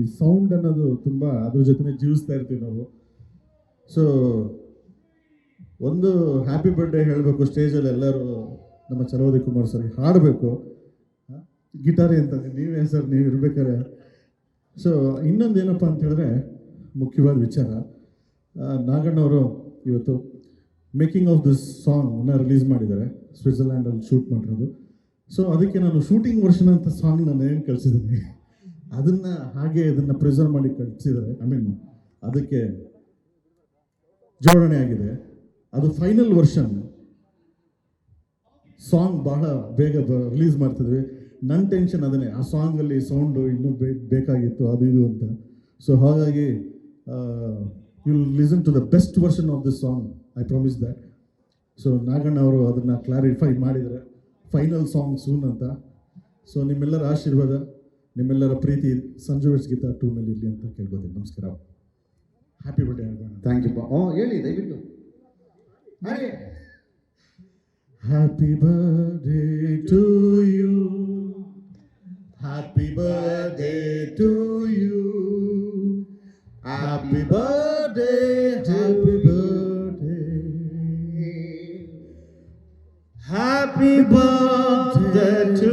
ಈ ಸೌಂಡ್ ಅನ್ನೋದು ತುಂಬ ಅದ್ರ ಜೊತೆ ಜೀವಿಸ್ತಾ ಇರ್ತೀವಿ ನಾವು. ಸೊ ಒಂದು ಹ್ಯಾಪಿ ಬರ್ಡೇ ಹೇಳಬೇಕು ಸ್ಟೇಜಲ್ಲಿ ಎಲ್ಲರೂ ನಮ್ಮ ಚಲೋದಿ ಕುಮಾರ್ ಸರ್ಗೆ ಹಾಡಬೇಕು. ಗಿಟಾರಿ ಅಂತ ನೀವೇ ಸರ್ ನೀವು ಇರ್ಬೇಕಾರೆ. ಸೊ ಇನ್ನೊಂದು ಏನಪ್ಪ ಅಂತ ಹೇಳಿದ್ರೆ ಮುಖ್ಯವಾದ ವಿಚಾರ. ನಾಗಣ್ಣವರು ಇವತ್ತು ಮೇಕಿಂಗ್ ಆಫ್ ದಿಸ್ ಸಾಂಗ್ನ ರಿಲೀಸ್ ಮಾಡಿದ್ದಾರೆ. ಸ್ವಿಟ್ಜರ್ಲ್ಯಾಂಡಲ್ಲಿ ಶೂಟ್ ಮಾಡಿರೋದು. ಸೊ ಅದಕ್ಕೆ ನಾನು ಶೂಟಿಂಗ್ ವರ್ಷನ್ ಅಂತ ಸಾಂಗ್ ನಾನು ಏನು ಕಳಿಸಿದ್ದೀನಿ? ಅದನ್ನು ಹಾಗೆ ಇದನ್ನ ಪ್ರಿಸರ್ವ್ ಮಾಡಿ ಕಳಿಸಿದ್ದಾರೆ. ಐ ಮೀನ್ ಅದಕ್ಕೆ ಜೋಡಣೆ ಆಗಿದೆ. ಅದು ಫೈನಲ್ ವರ್ಷನ್ ಸಾಂಗ್ ಬಹಳ ಬೇಗ ರಿಲೀಸ್ ಮಾಡ್ತಿದ್ವಿ. ನನ್ನ ಟೆನ್ಷನ್ ಅದನ್ನೇ. ಆ ಸಾಂಗಲ್ಲಿ ಸೌಂಡು ಇನ್ನೂ ಬೇಕಾಗಿತ್ತು, ಅದು ಇದು ಅಂತ. ಸೊ ಹಾಗಾಗಿ you listen to the best version of this song I promise that so Naganna ಅವರು ಅದನ್ನು ಕ್ಲಾರಿಫೈ ಮಾಡಿದ್ದಾರೆ. ಫೈನಲ್ ಸಾಂಗ್ ಸೂನ್ ಅಂತ. ಸೊ ನಿಮ್ಮೆಲ್ಲರ ಆಶೀರ್ವಾದ. ನಿಮ್ಮೆಲ್ಲರ ಪ್ರೀತಿ ಸಂಜುವೇಶ್ ಗೀತಾ ಟೂ ಮೇಲೆ ಇರಲಿ ಅಂತ ಕೇಳ್ಬೋದು ನಮಸ್ಕಾರ ಹ್ಯಾಪಿ ಬರ್ಡೇ ಆಗೋಣ ಥ್ಯಾಂಕ್ ಯು ಓ ಹೇಳಿ ದಯವಿಟ್ಟು happy birthday to you happy birthday to you happy birthday happy birthday happy birthday to